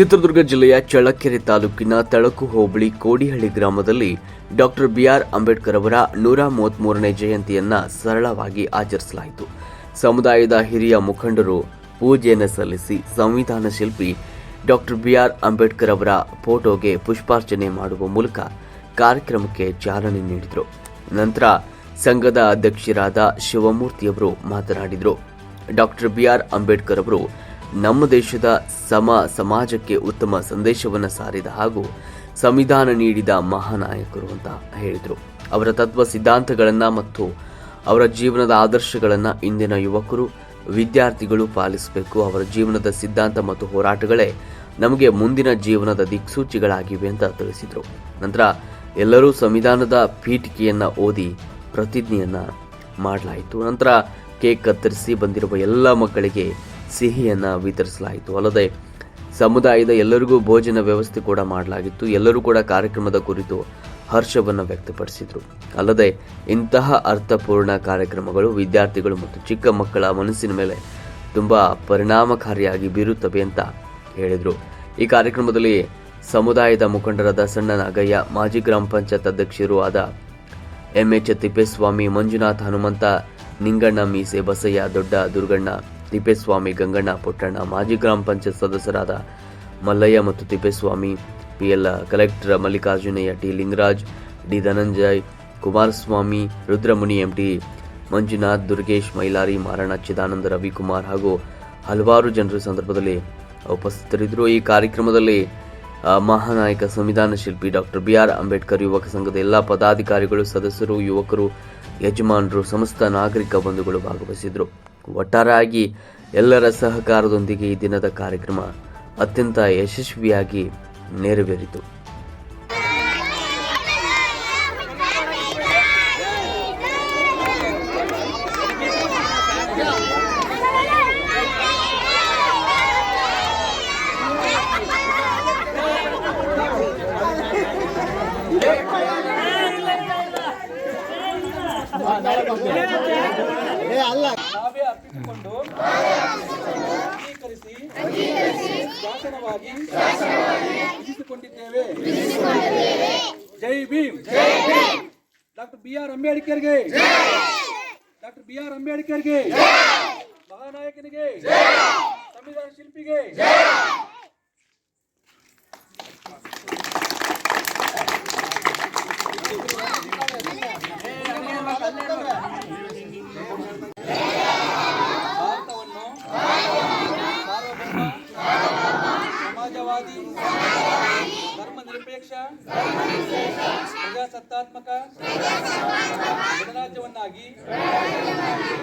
ಚಿತ್ರದುರ್ಗ ಜಿಲ್ಲೆಯ ಚಳ್ಳಕೆರೆ ತಾಲೂಕಿನ ತಳಕು ಹೋಬಳಿ ಕೋಡಿಹಳ್ಳಿ ಗ್ರಾಮದಲ್ಲಿ ಡಾಕ್ಟರ್ ಬಿಆರ್ ಅಂಬೇಡ್ಕರ್ ಅವರ ನೂರ ಮೂವತ್ಮೂರನೇ ಜಯಂತಿಯನ್ನು ಸರಳವಾಗಿ ಆಚರಿಸಲಾಯಿತು. ಸಮುದಾಯದ ಹಿರಿಯ ಮುಖಂಡರು ಪೂಜೆಯನ್ನು ಸಲ್ಲಿಸಿ ಸಂವಿಧಾನ ಶಿಲ್ಪಿ ಡಾಕ್ಟರ್ ಬಿಆರ್ ಅಂಬೇಡ್ಕರ್ ಅವರ ಫೋಟೋಗೆ ಪುಷ್ಪಾರ್ಚನೆ ಮಾಡುವ ಮೂಲಕ ಕಾರ್ಯಕ್ರಮಕ್ಕೆ ಚಾಲನೆ ನೀಡಿದರು. ನಂತರ ಸಂಘದ ಅಧ್ಯಕ್ಷರಾದ ಶಿವಮೂರ್ತಿಯವರು ಮಾತನಾಡಿದರು. ಡಾಕ್ಟರ್ ಬಿಆರ್ ಅಂಬೇಡ್ಕರ್ ಅವರು ನಮ್ಮ ದೇಶದ ಸಮ ಸಮಾಜಕ್ಕೆ ಉತ್ತಮ ಸಂದೇಶವನ್ನು ಸಾರಿದ ಹಾಗೂ ಸಂವಿಧಾನ ನೀಡಿದ ಮಹಾನಾಯಕರು ಅಂತ ಹೇಳಿದರು. ಅವರ ತತ್ವ ಸಿದ್ಧಾಂತಗಳನ್ನು ಮತ್ತು ಅವರ ಜೀವನದ ಆದರ್ಶಗಳನ್ನು ಇಂದಿನ ಯುವಕರು, ವಿದ್ಯಾರ್ಥಿಗಳು ಪಾಲಿಸಬೇಕು. ಅವರ ಜೀವನದ ಸಿದ್ಧಾಂತ ಮತ್ತು ಹೋರಾಟಗಳೇ ನಮಗೆ ಮುಂದಿನ ಜೀವನದ ದಿಕ್ಸೂಚಿಗಳಾಗಿವೆ ಅಂತ ತಿಳಿಸಿದರು. ನಂತರ ಎಲ್ಲರೂ ಸಂವಿಧಾನದ ಪೀಠಿಕೆಯನ್ನು ಓದಿ ಪ್ರತಿಜ್ಞೆಯನ್ನು ಮಾಡಲಾಯಿತು. ನಂತರ ಕೇಕ್ ಕತ್ತರಿಸಿ ಬಂದಿರುವ ಎಲ್ಲ ಮಕ್ಕಳಿಗೆ ಸಿಹಿಯನ್ನ ವಿತರಿಸಲಾಯಿತು. ಅಲ್ಲದೆ ಸಮುದಾಯದ ಎಲ್ಲರಿಗೂ ಭೋಜನ ವ್ಯವಸ್ಥೆ ಕೂಡ ಮಾಡಲಾಗಿತ್ತು. ಎಲ್ಲರೂ ಕೂಡ ಕಾರ್ಯಕ್ರಮದ ಕುರಿತು ಹರ್ಷವನ್ನು ವ್ಯಕ್ತಪಡಿಸಿದರು. ಅಲ್ಲದೆ ಇಂತಹ ಅರ್ಥಪೂರ್ಣ ಕಾರ್ಯಕ್ರಮಗಳು ವಿದ್ಯಾರ್ಥಿಗಳು ಮತ್ತು ಚಿಕ್ಕ ಮಕ್ಕಳ ಮನಸ್ಸಿನ ಮೇಲೆ ತುಂಬ ಪರಿಣಾಮಕಾರಿಯಾಗಿ ಬೀರುತ್ತವೆ ಅಂತ ಹೇಳಿದರು. ಈ ಕಾರ್ಯಕ್ರಮದಲ್ಲಿ ಸಮುದಾಯದ ಮುಖಂಡರಾದ ಸಣ್ಣ ನಾಗಯ್ಯ, ಮಾಜಿ ಗ್ರಾಮ ಪಂಚಾಯತ್ ಅಧ್ಯಕ್ಷರು ಆದ ಎಂಎಚ್ ತಿಪ್ಪೇಸ್ವಾಮಿ, ಮಂಜುನಾಥ್ ಹನುಮಂತ, ನಿಂಗಣ್ಣ ಮೀಸೆ ಬಸಯ್ಯ, ದೊಡ್ಡ ದುರ್ಗಣ್ಣ ತಿಪ್ಪೇಸ್ವಾಮಿ ಗಂಗಣ್ಣ ಪುಟ್ಟಣ್ಣ ಮಾಜಿ ಗ್ರಾಮ ಪಂಚಾಯತ್ ಸದಸ್ಯರಾದ ಮಲ್ಲಯ್ಯ ಮತ್ತು Tippeswamy, PL collector Mallikarjunayya, T Lingaraj, D Dhananjay, Kumaraswamy, Rudramuni, M T Manjunath, Durgesh, Mailari Marana Chidananda, Ravikumar ಹಾಗೂ ಹಲವಾರು ಜನರು ಸಂದರ್ಭದಲ್ಲಿ ಉಪಸ್ಥಿತರಿದ್ದರು. ಈ ಕಾರ್ಯಕ್ರಮದಲ್ಲಿ ಮಹಾನಾಯಕ ಸಂವಿಧಾನ ಶಿಲ್ಪಿ ಡಾಕ್ಟರ್ ಬಿ ಆರ್ ಅಂಬೇಡ್ಕರ್, ಯುವಕ ಸಂಘದ ಎಲ್ಲ ಪದಾಧಿಕಾರಿಗಳು, ಸದಸ್ಯರು, ಯುವಕರು, ಯಜಮಾನರು, ಸಮಸ್ತ ನಾಗರಿಕ ಬಂಧುಗಳು ಭಾಗವಹಿಸಿದ್ರು ಒಟ್ಟಾರೆಯಾಗಿ ಎಲ್ಲರ ಸಹಕಾರದೊಂದಿಗೆ ಈ ದಿನದ ಕಾರ್ಯಕ್ರಮ ಅತ್ಯಂತ ಯಶಸ್ವಿಯಾಗಿ ನೆರವೇರಿತು. ಅಲ್ಲ. ಅಂಗೀಕರಿಸಿ ಶಾಸನವಾಗಿ ವಿಧಿಸಿಕೊಂಡಿದ್ದೇವೆ ಜೈ ಭೀಮ್. ಡಾಕ್ಟರ್ ಬಿ ಆರ್ ಅಂಬೇಡ್ಕರ್ಗೆ. ಡಾಕ್ಟರ್ ಬಿ ಆರ್ ಅಂಬೇಡ್ಕರ್ಗೆ. ಮಹಾನಾಯಕನಿಗೆ. ಸಂವಿಧಾನ ಶಿಲ್ಪಿಗೆ. ಸಮಾಜವಾದಿ ಧರ್ಮ ನಿರಪೇಕ್ಷ ಪ್ರಜಾಸತ್ತಾತ್ಮಕ ಗಣರಾಜ್ಯವನ್ನಾಗಿ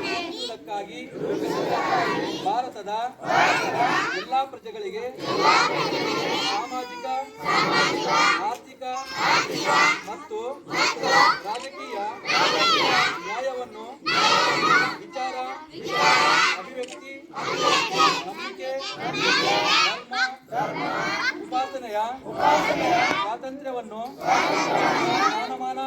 ರೂಪಿಸುವುದಕ್ಕಾಗಿ ಭಾರತದ ಎಲ್ಲಾ ಪ್ರಜೆಗಳಿಗೆ ಸಾಮಾಜಿಕ ಆರ್ಥಿಕ ಉಪಾಸನೆಯ ಸ್ವಾತಂತ್ರ್ಯವನ್ನು ಸ್ಥಾನಮಾನ